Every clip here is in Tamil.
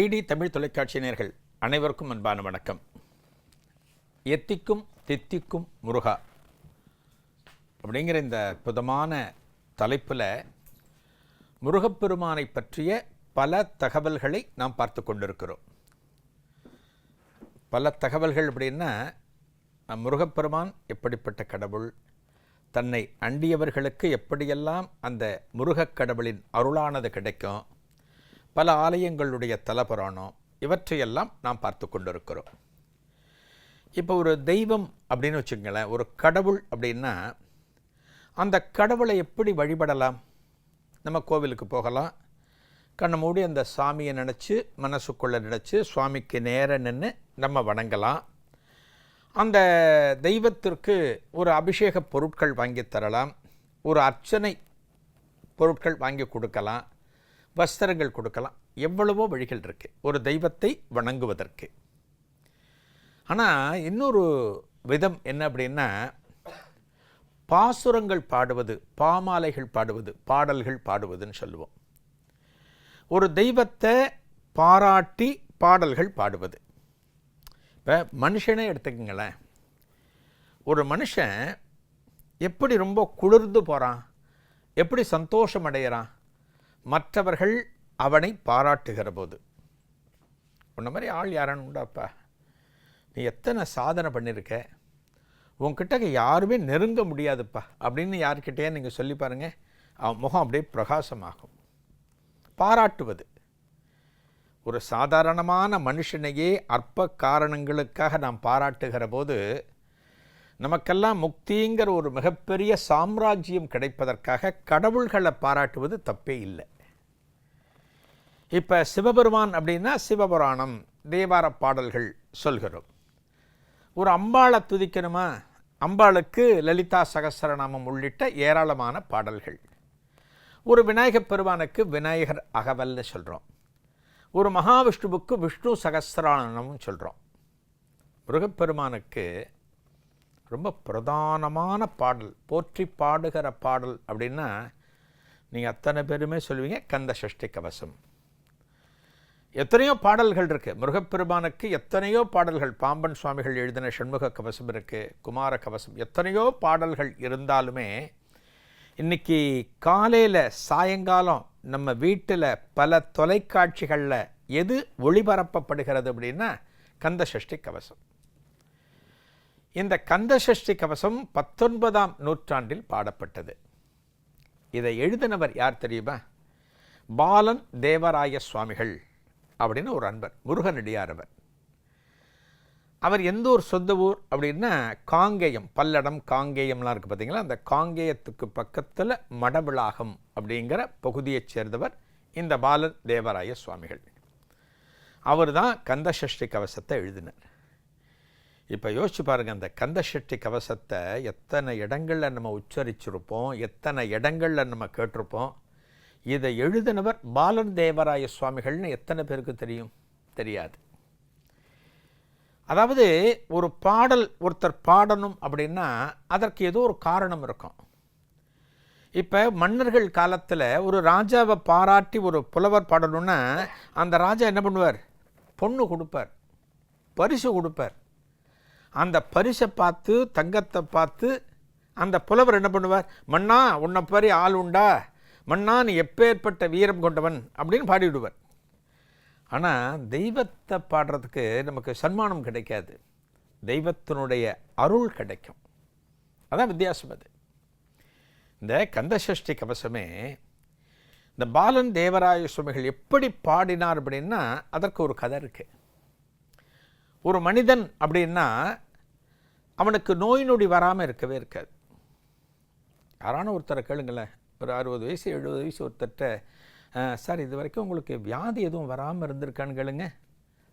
டிடி தமிழ் தொலைக்காட்சி நேர்கள் அனைவருக்கும் அன்பான வணக்கம். எத்திக்கும் தித்திக்கும் முருகா அப்படிங்கிற இந்த அற்புதமான தலைப்பில் முருகப்பெருமானை பற்றிய பல தகவல்களை நாம் பார்த்து கொண்டிருக்கிறோம். பல தகவல்கள் அப்படின்னா முருகப்பெருமான் எப்படிப்பட்ட கடவுள் தன்னை அண்டியவர்களுக்கு எப்படியெல்லாம் அந்த முருகக் கடவுளின் அருளானது கிடைக்கும் பல ஆலயங்களுடைய தலபுராணம் இவற்றையெல்லாம் நாம் பார்த்து கொண்டிருக்கிறோம். இப்போ ஒரு தெய்வம் அப்படின்னு வச்சுக்கங்களேன் ஒரு கடவுள் அப்படின்னா அந்த கடவுளை எப்படி வழிபடலாம்? நம்ம கோவிலுக்கு போகலாம். கண்ணை மூடி அந்த சாமியை நினச்சி மனசுக்குள்ளே நினச்சி சுவாமிக்கு நேர நின்று நம்ம வணங்கலாம். அந்த தெய்வத்திற்கு ஒரு அபிஷேக பொருட்கள் வாங்கி தரலாம். ஒரு அர்ச்சனை பொருட்கள் வாங்கி கொடுக்கலாம். வஸ்திரங்கள் கொடுக்கலாம். எவ்வளவோ வழிகள் இருக்குது ஒரு தெய்வத்தை வணங்குவதற்கு. ஆனால் இன்னொரு விதம் என்ன அப்படின்னா பாசுரங்கள் பாடுவது பாமாலைகள் பாடுவது பாடல்கள் பாடுவதுன்னு சொல்லுவோம். ஒரு தெய்வத்தை பாராட்டி பாடல்கள் பாடுவது. இப்போ மனுஷனே எடுத்துக்கங்களேன். ஒரு மனுஷன் எப்படி ரொம்ப குளிர்ந்து போகிறான் எப்படி சந்தோஷம் அடைகிறான் மற்றவர்கள் அவனை பாராட்டுகிற போது உன்ன மாதிரி ஆள் யாரான்னு உண்டாப்பா நீ எத்தனை சாதனை பண்ணியிருக்க உன்கிட்ட யாருமே நெருங்க முடியாதுப்பா. அப்படின்னு யார்கிட்டயே நீங்கள் சொல்லி பாருங்கள் அவன் முகம் அப்படியே பிரகாசமாகும். பாராட்டுவது. ஒரு சாதாரணமான மனுஷனையே அற்ப காரணங்களுக்காக நாம் பாராட்டுகிற போது நமக்கெல்லாம் முக்திங்கிற ஒரு மிகப்பெரிய சாம்ராஜ்யம் கிடைப்பதற்காக கடவுள்களை பாராட்டுவது தப்பே இல்லை. இப்போ சிவபெருமான் அப்படின்னா சிவபுராணம் தேவார பாடல்கள் சொல்கிறோம். ஒரு அம்பாளை துதிக்கணுமா? அம்பாளுக்கு லலிதா சகசரநாமம் உள்ளிட்ட ஏராளமான பாடல்கள். ஒரு விநாயகப் பெருமானுக்கு விநாயகர் அகவல்னு சொல்கிறோம் ஒரு மகாவிஷ்ணுவுக்கு விஷ்ணு சகஸ்ரநாமம்னு சொல்கிறோம் முருகப்பெருமானுக்கு ரொம்ப பிரதானமான பாடல் போற்றி பாடுகிற பாடல் அப்படின்னா நீங்கள் அத்தனை பேருமே சொல்லுவீங்க கந்த சஷ்டி கவசம். எத்தனையோ பாடல்கள் இருக்குது முருகப்பெருமானுக்கு எத்தனையோ பாடல்கள் பாம்பன் சுவாமிகள் எழுதின சண்முக கவசம் இருக்குது குமார கவசம் எத்தனையோ பாடல்கள் இருந்தாலுமே இன்னைக்கு காலையில் சாயங்காலம் நம்ம வீட்டில் பல தொலைக்காட்சிகளில் எது ஒளிபரப்பப்படுகிறது அப்படின்னா கந்த சஷ்டி கவசம். இந்த கந்த சஷ்டி கவசம் பத்தொன்பதாம் நூற்றாண்டில் பாடப்பட்டது. இதை எழுதினவர் யார் தெரியுமா? பாலன் தேவராய சுவாமிகள். அப்படின்னு ஒரு அன்பர் முருகனடியார் அவர். அவர் எந்த ஒரு சொந்த ஊர் அப்படின்னா காங்கேயம் பல்லடம் காங்கேயம்லாம் இருக்குது பார்த்தீங்களா? அந்த காங்கேயத்துக்கு பக்கத்தில் மடவிளாகம் அப்படிங்கிற பகுதியைச் சேர்ந்தவர் இந்த பாலன் தேவராய சுவாமிகள். அவர் தான் கந்தசஷ்டி கவசத்தை எழுதினார். இப்போ யோசிச்சு பாருங்கள் அந்த கந்தசஷ்டி கவசத்தை எத்தனை இடங்களில் நம்ம உச்சரிச்சிருப்போம் எத்தனை இடங்களில் நம்ம கேட்டிருப்போம் இதை எழுதினவர் பாலன் தேவராய சுவாமிகள்னு எத்தனை பேருக்கு தெரியும்? தெரியாது. அதாவது ஒரு பாடல் ஒருத்தர் பாடணும் அப்படின்னா அதற்கு ஏதோ ஒரு காரணம் இருக்கும். இப்போ மன்னர்கள் காலத்தில் ஒரு ராஜாவை பாராட்டி ஒரு புலவர் பாடணும்னா அந்த ராஜா என்ன பண்ணுவார்? பொண்ணு கொடுப்பார். பரிசு கொடுப்பார். அந்த பரிசை பார்த்து தங்கத்தை பார்த்து அந்த புலவர் என்ன பண்ணுவார்? மன்னா உன்னை மாதிரி ஆள் உண்டா? மன்னான் எப்பேற்பட்ட வீரம் கொண்டவன் அப்படின்னு பாடிவிடுவார். ஆனால் தெய்வத்தை பாடுறதுக்கு நமக்கு சன்மானம் கிடைக்காது. தெய்வத்தினுடைய அருள் கிடைக்கும். அதான் வித்தியாசம் அது. இந்த கந்தசஷ்டி கவசமே இந்த பாலன் தேவராய சுவாமிகள் எப்படி பாடினார் அப்படின்னா அதற்கு ஒரு கதை இருக்குது ஒரு மனிதன் அப்படின்னா அவனுக்கு நோய் நொடி வராமல் இருக்கவே இருக்காது. யாரான ஒருத்தரை கேளுங்களேன். ஒரு அறுபது வயசு எழுபது வயசு ஒருத்தட்ட சார் இது வரைக்கும் உங்களுக்கு வியாதி எதுவும் வராமல் இருந்திருக்கான்னு கேளுங்க.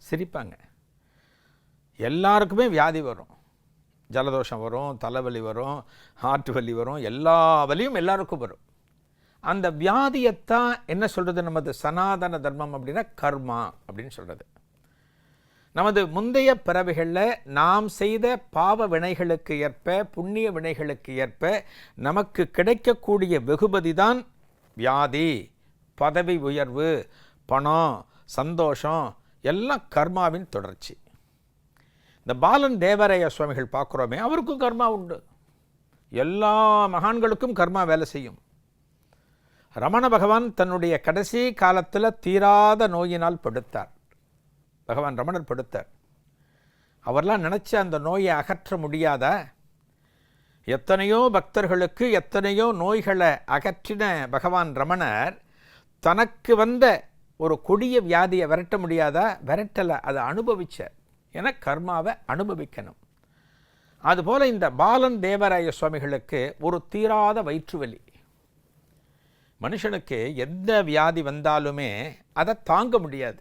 சிரிப்பாங்க. எல்லாருக்குமே வியாதி வரும். ஜலதோஷம் வரும் தலைவலி வரும் ஹார்ட் வலி வரும் எல்லா வலியும் எல்லாருக்கும் வரும். அந்த வியாதியைத்தான் என்ன சொல்கிறது நமது சனாதன தர்மம் அப்படின்னா கர்மா அப்படின்னு சொல்கிறது நமது முந்தைய பிறவிகளில் நாம் செய்த பாவ வினைகளுக்கு ஏற்ப புண்ணிய வினைகளுக்கு ஏற்ப நமக்கு கிடைக்கக்கூடிய வெகுமதி தான் வியாதி பதவி உயர்வு பணம் சந்தோஷம் எல்லாம் கர்மாவின் தொடர்ச்சி. இந்த பாலன் தேவராய சுவாமிகள் பார்க்குறோமே அவருக்கும் கர்மா உண்டு. எல்லா மகான்களுக்கும் கர்மா வேலை செய்யும். ரமண பகவான் தன்னுடைய கடைசி காலத்தில் தீராத நோயினால் படுத்தார். பகவான் ரமணர் படுத்தார். அவர்லாம் நினச்ச அந்த நோயை அகற்ற முடியாத எத்தனையோ பக்தர்களுக்கு எத்தனையோ நோய்களை அகற்றின பகவான் ரமணர் தனக்கு வந்த ஒரு கொடிய வியாதியை விரட்ட முடியாதா விரட்டலை அதை அனுபவிச்சார். என கர்மாவை அனுபவிக்கணும். அதுபோல் இந்த பாலன் தேவராய சுவாமிகளுக்கு ஒரு தீராத வயிற்றுவலி. மனுஷனுக்கு எந்த வியாதி வந்தாலுமே அதை தாங்க முடியாது.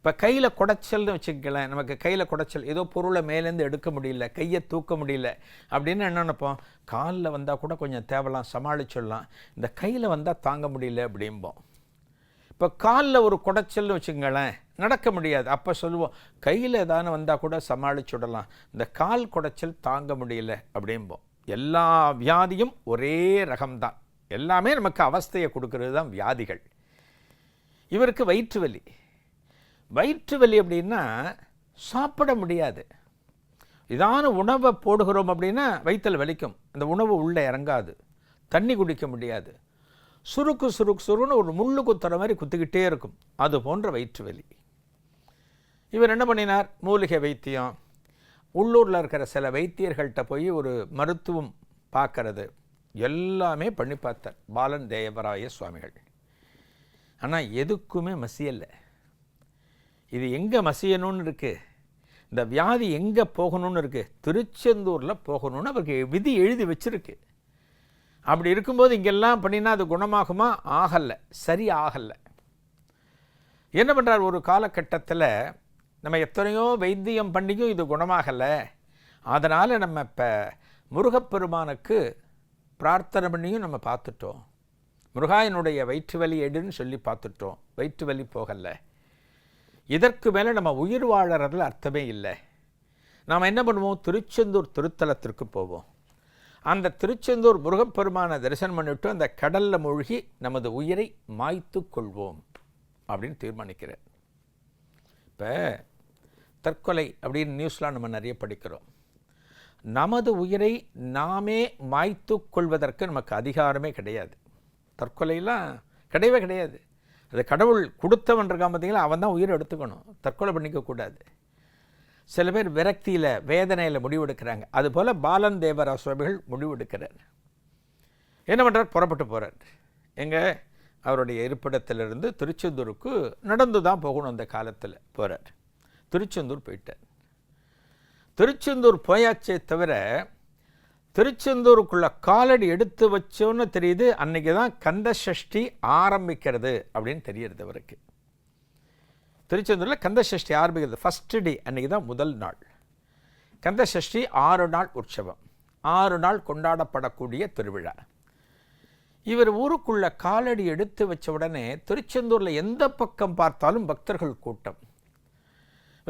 இப்போ கையில் குடைச்சல்னு வச்சுக்கலாம் நமக்கு கையில் குடைச்சல் ஏதோ பொருளை மேலேருந்து எடுக்க முடியல கையை தூக்க முடியல அப்படின்னு என்ன நினைப்போம்? காலில் வந்தால் கூட கொஞ்சம் தேவலாம் சமாளிச்சிடலாம். இந்த கையில் வந்தால் தாங்க முடியல அப்படிம்போம். இப்போ காலில் ஒரு குடைச்சல்னு வச்சுங்களேன் நடக்க முடியாது. அப்போ சொல்லுவோம் கையில் ஏதானு வந்தால் கூட சமாளிச்சுடலாம். இந்த கால் குடைச்சல் தாங்க முடியல அப்படிம்போம். எல்லா வியாதியும் ஒரே ரகம்தான். எல்லாமே நமக்கு அவஸ்தையை கொடுக்கறது தான் வியாதிகள். இவருக்கு வயிற்று வலி. வயிற்று வலி அப்படின்னா சாப்பிட முடியாது. இதான உணவை போடுகிறோம் அப்படின்னா வயிற்றில் வலிக்கும். அந்த உணவு உள்ளே இறங்காது. தண்ணி குடிக்க முடியாது. சுருக்கு சுருக்கு சுருன்னு ஒரு முள்ளு குத்துற மாதிரி குத்திக்கிட்டே இருக்கும். அது போன்ற வயிற்று வலி இவர் என்ன பண்ணினார்? மூலிகை வைத்தியம். உள்ளூரில் இருக்கிற சில வைத்தியர்கள்ட்ட போய் ஒரு மருத்துவம் பார்க்கறது. எல்லாமே பண்ணி பார்த்தார். பாலன் தேவராய சுவாமிகள். ஆனால் எதுக்குமே மசியல்லை. இது எங்கே மசியணும்னு இருக்குது இந்த வியாதி எங்கே போகணும்னு இருக்குது திருச்செந்தூரில் போகணும்னு அவருக்கு விதி எழுதி வச்சுருக்கு. அப்படி இருக்கும்போது இங்கெல்லாம் பண்ணினா அது குணமாகுமா? ஆகலை சரி ஆகலை என்ன பண்ணுறார் ஒரு காலகட்டத்தில் நம்ம எத்தனையோ வைத்தியம் பண்ணியும் இது குணமாகலை. அதனால் நம்ம இப்போ முருகப்பெருமானுக்கு பிரார்த்தனை பண்ணியும் நம்ம பார்த்துட்டோம். முருகாயனுடைய வயிற்று வலி எடுன்னு சொல்லி பார்த்துட்டோம். வயிற்று வலி போகலை. இதற்கு மேலே நம்ம உயிர் வாழறதுல அர்த்தமே இல்லை. நாம் என்ன பண்ணுவோம்? திருச்செந்தூர் திருத்தலத்திற்கு போவோம். அந்த திருச்செந்தூர் முருகப்பெருமானை தரிசனம் பண்ணிவிட்டு அந்த கடலில் மூழ்கி நமது உயிரை மாய்த்து கொள்வோம் அப்படின்னு தீர்மானிக்கிறேன் இப்போ தற்கொலை அப்படின்னு நியூஸ்லாம் நம்ம நிறைய படிக்கிறோம். நமது உயிரை நாமே மாய்த்து கொள்வதற்கு நமக்கு அதிகாரமே கிடையாது. தற்கொலையெல்லாம் கிடையவே கிடையாது. அது கடவுள் கொடுத்தவன் இருக்கான் பார்த்தீங்களா? அவன் தான் உயிரை எடுத்துக்கணும். தற்கொலை பண்ணிக்கக்கூடாது. சில பேர் விரக்தியில் வேதனையில் முடிவெடுக்கிறாங்க. அதுபோல் பாலன் தேவரா சுவாமிகள் முடிவெடுக்கிறார். என்ன பண்ணுறார் புறப்பட்டு போகிறார் எங்கே? அவருடைய இருப்பிடத்திலிருந்து திருச்செந்தூருக்கு நடந்து தான் போகணும் அந்த காலத்தில் போகிறார் திருச்செந்தூர் போயிட்டார். திருச்செந்தூர் போயாச்சே தவிர திருச்செந்தூருக்குள்ள காலடி எடுத்து வச்சோன்னு தெரியுது. அன்னைக்கு தான் கந்த சஷ்டி ஆரம்பிக்கிறது அப்படின்னு தெரியுது அவருக்கு. திருச்செந்தூரில் கந்த சஷ்டி ஆரம்பிக்கிறது ஃபஸ்ட்டு டே அன்றைக்கி தான் முதல் நாள். கந்த சஷ்டி ஆறு நாள் உற்சவம். ஆறு நாள் கொண்டாடப்படக்கூடிய திருவிழா. இவர் ஊருக்குள்ள காலடி எடுத்து வச்ச உடனே திருச்செந்தூரில் எந்த பக்கம் பார்த்தாலும் பக்தர்கள் கூட்டம்.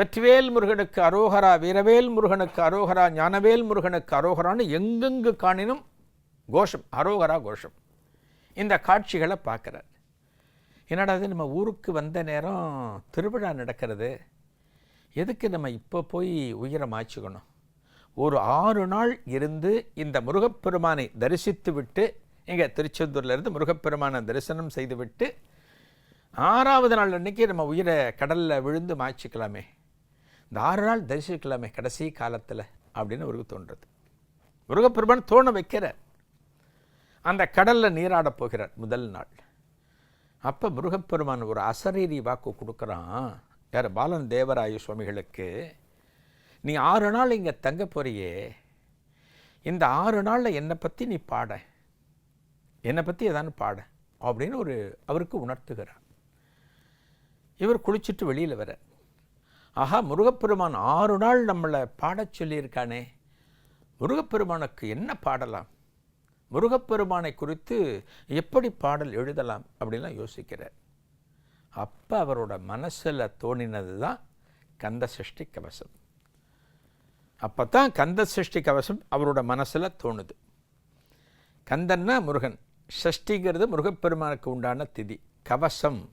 வெற்றிவேல் முருகனுக்கு அரோகரா வீரவேல் முருகனுக்கு அரோகரா ஞானவேல் முருகனுக்கு அரோகரான்னு எங்கெங்கு காணினும் கோஷம் அரோகரா கோஷம். இந்த காட்சிகளை பார்க்குறார். என்னடா அது நம்ம ஊருக்கு வந்த நேரம் திருவிழா நடக்கிறது. எதுக்கு நம்ம இப்போ போய் உயிரை மாய்ச்சிக்கணும்? ஒரு ஆறு நாள் இருந்து இந்த முருகப்பெருமானை தரிசித்து விட்டு இங்கே திருச்செந்தூர்லேருந்து முருகப்பெருமானை தரிசனம் செய்துவிட்டு ஆறாவது நாள் அன்னைக்கு நம்ம உயிரை கடலில் விழுந்து மாய்ச்சிக்கலாமே. இந்த ஆறு நாள் தரிசிக்கலாமே கடைசி காலத்தில் அப்படின்னு அவருக்கு தோன்றுறது முருகப்பெருமான் தோண வைக்கிறார். அந்த கடலில் நீராடப் போகிறார் முதல் நாள். அப்போ முருகப்பெருமான் ஒரு அசரீரி வாக்கு கொடுக்குறான். யார்? பாலன் தேவராய சுவாமிகளுக்கு. நீ ஆறு நாள் இங்கே தங்க போறியே. இந்த ஆறு நாளில் என்னை பற்றி நீ பாட. என்னை பற்றி ஏதானு பாட அப்படின்னு ஒரு அவருக்கு உணர்த்துகிறார். இவர் குளிச்சுட்டு வெளியில் வர ஆஹா முருகப்பெருமான் ஆறு நாள் நம்மளை பாடச் சொல்லியிருக்கானே. முருகப்பெருமானுக்கு என்ன பாடலாம்? முருகப்பெருமானை குறித்து எப்படி பாடல் எழுதலாம் அப்படின்லாம் யோசிக்கிறார். அப்போ அவரோட மனசில் தோணினது தான் கந்த சஷ்டி கவசம். அப்போ தான் கந்த சஷ்டி கவசம் அவரோட மனசில் தோணுது. கந்தன்னா முருகன். சஷ்டிங்கிறது முருகப்பெருமானுக்கு உண்டான திதி. கவசம்.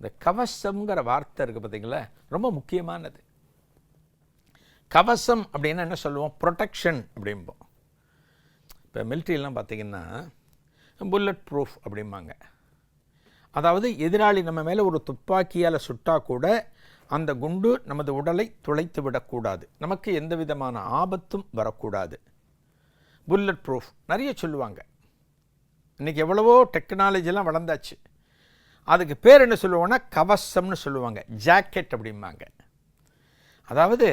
இந்த கவசம்ங்கிற வார்த்தை இருக்குது பார்த்தீங்களா? ரொம்ப முக்கியமானது. கவசம் அப்படின்னா என்ன சொல்லுவோம்? ப்ரொடெக்ஷன் அப்படிம்போம். இப்போ மிலிட்ரிலாம் பார்த்தீங்கன்னா புல்லட் ப்ரூஃப் அப்படிம்பாங்க. அதாவது எதிராளி நம்ம மேலே ஒரு துப்பாக்கியால் சுட்டா கூட அந்த குண்டு நமது உடலை துளைத்து விடக்கூடாது. நமக்கு எந்த விதமான ஆபத்தும் வரக்கூடாது. புல்லட் ப்ரூஃப் நிறைய சொல்லுவாங்க. இன்றைக்கி எவ்வளவோ டெக்னாலஜிலாம் வளர்ந்தாச்சு. அதுக்கு பேர் என்ன சொல்லுவோன்னா கவசம்னு சொல்லுவாங்க ஜாக்கெட் அப்படிம்பாங்க. அதாவது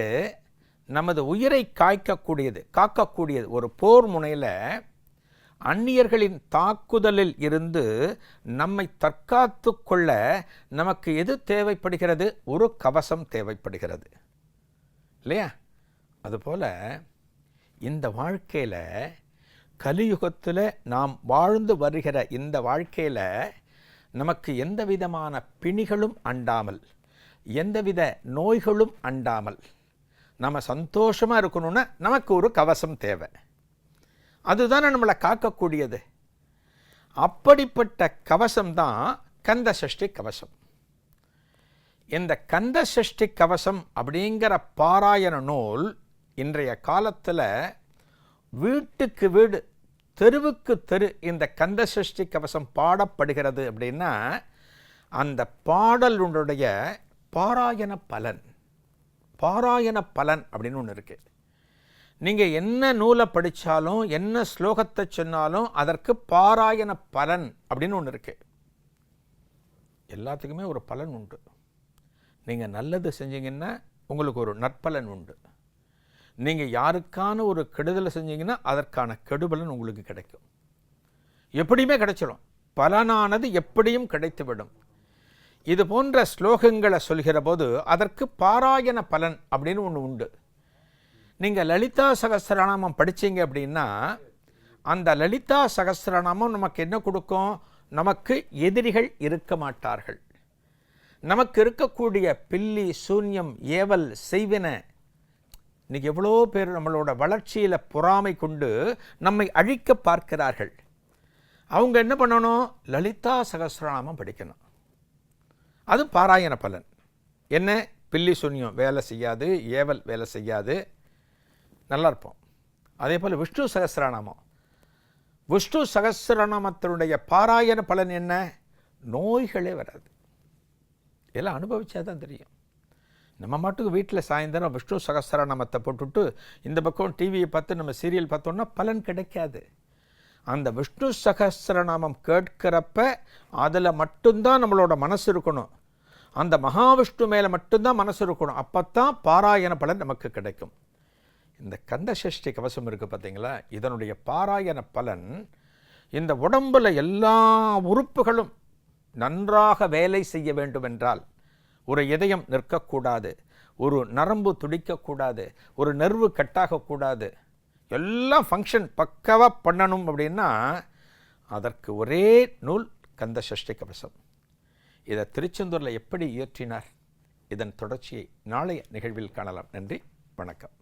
நமது உயிரை காய்க்கக்கூடியது காக்கக்கூடியது ஒரு போர் முனையில் அந்நியர்களின் தாக்குதலில் இருந்து நம்மை தற்காத்து கொள்ள நமக்கு எது தேவைப்படுகிறது? ஒரு கவசம் தேவைப்படுகிறது. இல்லையா? அதுபோல் இந்த வாழ்க்கையில் கலியுகத்தில் நாம் வாழ்ந்து வருகிற இந்த வாழ்க்கையில் நமக்கு எந்த விதமான பிணிகளும் அண்டாமல் எந்தவித நோய்களும் அண்டாமல் நம்ம சந்தோஷமாக இருக்கணும்னா நமக்கு ஒரு கவசம் தேவை. அதுதானே நம்மளை காக்கக்கூடியது. அப்படிப்பட்ட கவசம் தான் கந்த சஷ்டி கவசம். இந்த கந்த சஷ்டி கவசம் அப்படிங்கிற பாராயண நூல் இன்றைய காலத்தில் வீட்டுக்கு வீடு தெருவுக்கு தெரு இந்த கந்த சஷ்டி கவசம் பாடப்படுகிறது அப்படின்னா அந்த பாடலுடைய பாராயண பலன் பாராயண பலன் அப்படின்னு ஒன்று இருக்குது நீங்கள் என்ன நூலை படித்தாலும் என்ன ஸ்லோகத்தை சொன்னாலும் அதற்கு பாராயண பலன் அப்படின்னு ஒன்று இருக்குது எல்லாத்துக்குமே ஒரு பலன் உண்டு. நீங்கள் நல்லது செஞ்சீங்கன்னா உங்களுக்கு ஒரு நற்பலன் உண்டு. நீங்கள் யாருக்கான ஒரு கெடுதலை செஞ்சீங்கன்னா அதற்கான கெடுபலன் உங்களுக்கு கிடைக்கும். எப்படியுமே கிடைச்சிடும் பலனானது எப்படியும் கிடைத்துவிடும். இது போன்ற ஸ்லோகங்களை சொல்கிற போது அதற்கு பாராயண பலன் அப்படின்னு ஒன்று உண்டு. நீங்கள் லலிதா சகசிரநாமம் படிச்சீங்க அப்படின்னா அந்த லலிதா சகசிரநாமம் நமக்கு என்ன கொடுக்கும்? நமக்கு எதிரிகள் இருக்க மாட்டார்கள். நமக்கு இருக்கக்கூடிய பில்லி சூன்யம் ஏவல் செய்வின இன்னைக்கு எவ்வளோ பேர் நம்மளோட வளர்ச்சியில் பொறாமை கொண்டு நம்மை அழிக்க பார்க்கிறார்கள். அவங்க என்ன பண்ணணும்? லலிதா சகசிரநாமம் படிக்கணும். அது பாராயண பலன். என்ன? பில்லி சூன்யம் வேலை செய்யாது ஏவல் வேலை செய்யாது. நல்லா இருப்போம். அதே போல் விஷ்ணு சகஸ்ரநாமம் விஷ்ணு சகசிரநாமத்தினுடைய பாராயண பலன் என்ன? நோய்களே வராது. எல்லாம் அனுபவிச்சா தான் தெரியும். நம்ம மாட்டுக்கு வீட்டில் சாயந்தரம் விஷ்ணு சகஸ்ரநாமத்தை போட்டுட்டு இந்த பக்கம் டிவியை பார்த்து நம்ம சீரியல் பார்த்தோம்னா பலன் கிடைக்காது. அந்த விஷ்ணு சகசரநாமம் கேட்கிறப்ப அதில் மட்டும்தான் நம்மளோட மனசு இருக்கணும். அந்த மகாவிஷ்ணு மேலே மட்டும்தான் மனசு இருக்கணும். அப்போ பாராயண பலன் நமக்கு கிடைக்கும். இந்த கந்த சஷ்டி கவசம் இருக்குது பார்த்தீங்களா? இதனுடைய பாராயண பலன் இந்த உடம்பில் எல்லா உறுப்புகளும் நன்றாக வேலை செய்ய வேண்டும் என்றால் ஒரு இதயம் நிற்கக்கூடாது ஒரு நரம்பு துடிக்கக்கூடாது ஒரு நெர்வு கட்டாகக்கூடாது. எல்லாம் ஃபங்க்ஷன் பக்காவாக பண்ணணும் அப்படின்னா அதற்கு ஒரே நூல் கந்த சஷ்டி கவசம். இதை திருச்செந்தூரில் எப்படி இயற்றினார்? இதன் தொடர்ச்சியை நாளைய நிகழ்வில் காணலாம். நன்றி வணக்கம்.